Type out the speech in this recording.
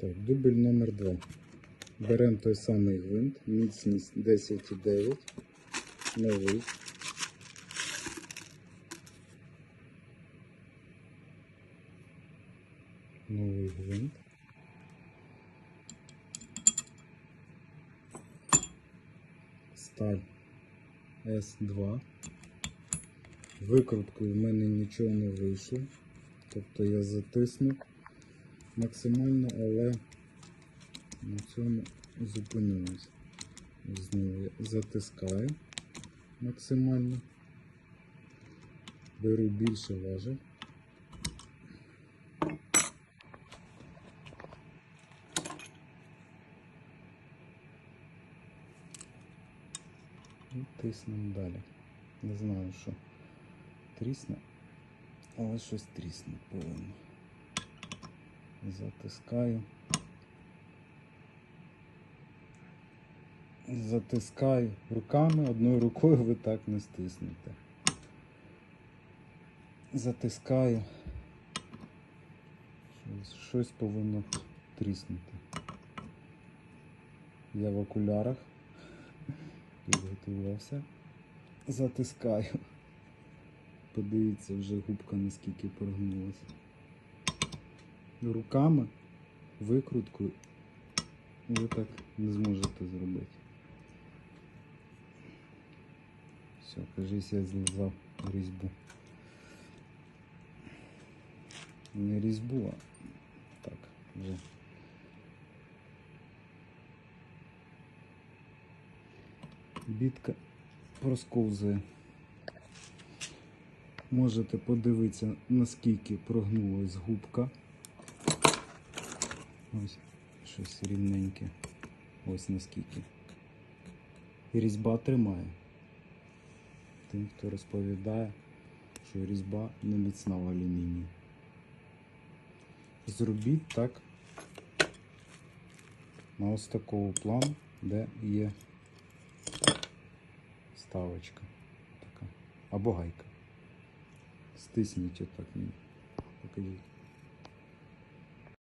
Так, дубль номер 2. Беремо той самий гвинт, міцність 10,9, новий. Новий гвинт. Сталь С2. Викруткою в мене нічого не вийшло. Тобто я затиснув максимально, але на цьому зупинилось. Знову затискаю максимально. Беру більше важель. І тиснемо далі. Не знаю, що трісне, але щось трісне повинно. Затискаю. Затискаю руками, одною рукою ви так не стиснете. Затискаю. Щось, щось повинно тріснути. Я в окулярах підготувався. Затискаю. Подивіться, вже губка наскільки прогнулася. Руками, викруткою ви так не зможете зробити. Все, кажись, я злизав різьбу. Не різьбу, а так, вже. Бітка просковзує. Можете подивитися, наскільки прогнулась губка. Ось щось рівненьке. Ось наскільки. І різьба тримає. Тим, хто розповідає, що різьба не міцна в алюмінії. Зробіть так на ось такого плану, де є ставочка така. Або гайка. Стисніть отак мені. Покажіть.